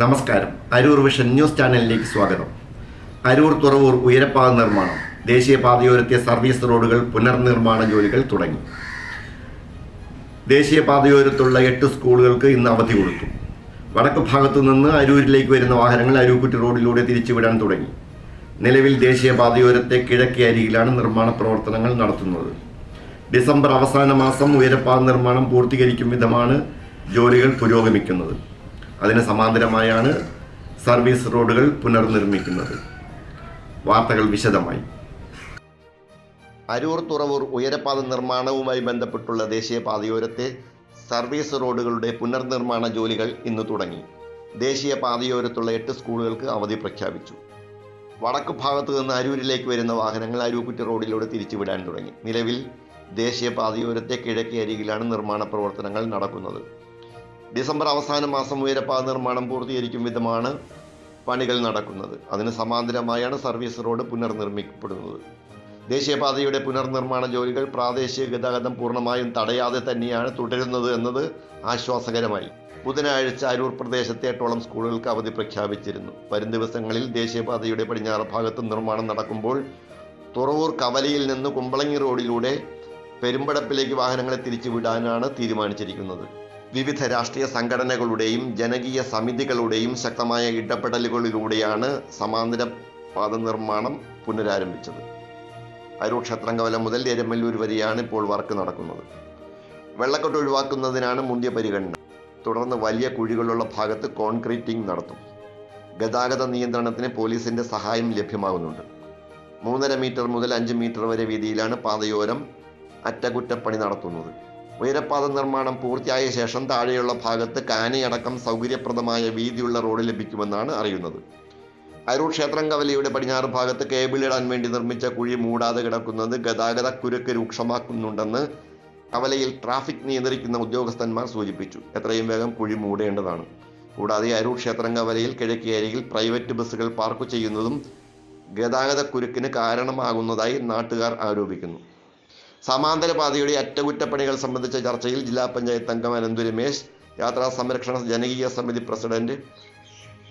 നമസ്കാരം. Aroor vision news ചാനലിലേക്ക് സ്വാഗതം. അരൂർ തുറവൂർ ഉയരപ്പാത നിർമ്മാണം. ദേശീയപാതയോരത്തെ സർവീസ് റോഡുകൾ പുനർനിർമ്മാണ ജോലികൾ തുടങ്ങി. ദേശീയപാതയോരത്തുള്ള എട്ട് സ്കൂളുകൾക്ക് ഇന്ന് അവധി കൊടുത്തു. വടക്ക് ഭാഗത്തു നിന്ന് അരൂരിലേക്ക് വരുന്ന വാഹനങ്ങൾ അരൂക്കുറ്റി റോഡിലൂടെ തിരിച്ചുവിടാൻ തുടങ്ങി. നിലവിൽ ദേശീയപാതയോരത്തെ കിഴക്കേ അരികിലാണ് നിർമ്മാണ പ്രവർത്തനങ്ങൾ നടത്തുന്നത്. ഡിസംബർ അവസാന മാസം ഉയരപ്പാത നിർമ്മാണം പൂർത്തീകരിക്കും വിധമാണ് ജോലികൾ പുരോഗമിക്കുന്നത്. അതിന് സമാന്തരമായാണ് സർവീസ് റോഡുകൾ പുനർനിർമ്മിക്കുന്നത്. വാർത്തകൾ വിശദമായി. അരൂർ തുറവൂർ ഉയരപാത നിർമ്മാണവുമായി ബന്ധപ്പെട്ടുള്ള ദേശീയപാതയോരത്തെ സർവീസ് റോഡുകളുടെ പുനർനിർമ്മാണ ജോലികൾ ഇന്ന് തുടങ്ങി. ദേശീയപാതയോരത്തുള്ള എട്ട് സ്കൂളുകൾക്ക് അവധി പ്രഖ്യാപിച്ചു. വടക്ക് ഭാഗത്തു നിന്ന് അരൂരിലേക്ക് വരുന്ന വാഹനങ്ങൾ അരൂക്കുറ്റി റോഡിലൂടെ തിരിച്ചുവിടാൻ തുടങ്ങി. നിലവിൽ ദേശീയപാതയോരത്തെ കിഴക്കേ അരികിലാണ് നിർമ്മാണ പ്രവർത്തനങ്ങൾ നടക്കുന്നത്. ഡിസംബർ അവസാന മാസം ഉയരപ്പാത നിർമ്മാണം പൂർത്തീകരിക്കും വിധമാണ് പണികൾ നടക്കുന്നത്. അതിന് സമാന്തരമായാണ് സർവീസ് റോഡ് പുനർനിർമ്മിക്കപ്പെടുന്നത്. ദേശീയപാതയുടെ പുനർനിർമ്മാണ ജോലികൾ പ്രാദേശിക ഗതാഗതം പൂർണമായും തടയാതെ തന്നെയാണ് തുടരുന്നത് എന്നത് ആശ്വാസകരമായി. ബുധനാഴ്ച അരൂർ പ്രദേശത്തെ എട്ടോളം സ്കൂളുകൾക്ക് അവധി പ്രഖ്യാപിച്ചിരുന്നു. വരും ദിവസങ്ങളിൽ ദേശീയപാതയുടെ പടിഞ്ഞാറ് ഭാഗത്ത് നിർമ്മാണം നടക്കുമ്പോൾ തുറവൂർ കവലയിൽ നിന്ന് കുമ്പളങ്ങി റോഡിലൂടെ പെരുമ്പടപ്പിലേക്ക് വാഹനങ്ങളെ തിരിച്ചുവിടാനാണ് തീരുമാനിച്ചിരിക്കുന്നത്. വിവിധ രാഷ്ട്രീയ സംഘടനകളുടെയും ജനകീയ സമിതികളുടെയും ശക്തമായ ഇടപെടലുകളിലൂടെയാണ് സമാന്തര പാത നിർമ്മാണം പുനരാരംഭിച്ചത്. അരൂർ ക്ഷേത്രങ്കവല മുതൽ എരമല്ലൂർ വരെയാണ് ഇപ്പോൾ വർക്ക് നടക്കുന്നത്. വെള്ളക്കെട്ട് ഒഴിവാക്കുന്നതിനാണ് മുന്തിയ പരിഗണന. തുടർന്ന് വലിയ കുഴികളുള്ള ഭാഗത്ത് കോൺക്രീറ്റിംഗ് നടത്തും. ഗതാഗത നിയന്ത്രണത്തിന് പോലീസിന്റെ സഹായം ലഭ്യമാകുന്നുണ്ട്. മൂന്നര മീറ്റർ മുതൽ അഞ്ച് മീറ്റർ വരെ വീതിയിലാണ് പാതയോരം അറ്റകുറ്റപ്പണി നടത്തുന്നത്. ഉയരപ്പാത നിർമ്മാണം പൂർത്തിയായ ശേഷം താഴെയുള്ള ഭാഗത്ത് കാനയടക്കം സൗകര്യപ്രദമായ വീതിയുള്ള റോഡ് ലഭിക്കുമെന്നാണ് അറിയുന്നത്. അരൂർ ക്ഷേത്രം കവലയുടെ പടിഞ്ഞാറ് ഭാഗത്ത് ഇടാൻ വേണ്ടി നിർമ്മിച്ച കുഴി മൂടാതെ കിടക്കുന്നത് ഗതാഗത കുരുക്ക് രൂക്ഷമാക്കുന്നുണ്ടെന്ന് കവലയിൽ ട്രാഫിക് നിയന്ത്രിക്കുന്ന ഉദ്യോഗസ്ഥന്മാർ സൂചിപ്പിച്ചു. എത്രയും വേഗം കുഴി മൂടേണ്ടതാണ്. കൂടാതെ അരൂർ ക്ഷേത്രം കവലയിൽ കിഴക്കേ അരികിൽ പ്രൈവറ്റ് ബസ്സുകൾ പാർക്ക് ചെയ്യുന്നതും ഗതാഗത കുരുക്കിന് കാരണമാകുന്നതായി നാട്ടുകാർ ആരോപിക്കുന്നു. സമാന്തര പാതയുടെ അറ്റകുറ്റപ്പണികൾ സംബന്ധിച്ച ചർച്ചയിൽ ജില്ലാ പഞ്ചായത്ത് അംഗം അനന്തു രമേശ് യാത്രാ സംരക്ഷണ ജനകീയ സമിതി president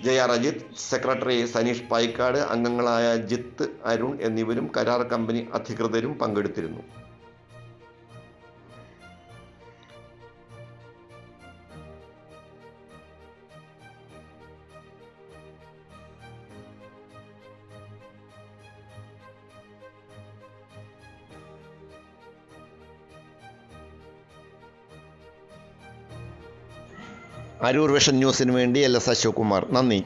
J R Ajith secretary Saneesh Payikkad അംഗങ്ങളായ ജിത്ത് അരുൺ എന്നിവരും കരാർ കമ്പനി അധികൃതരും പങ്കെടുത്തിരുന്നു. അരൂർ വിഷൻ ന്യൂസിന് വേണ്ടി എൽ എസ് അശോക് കുമാർ നന്ദി.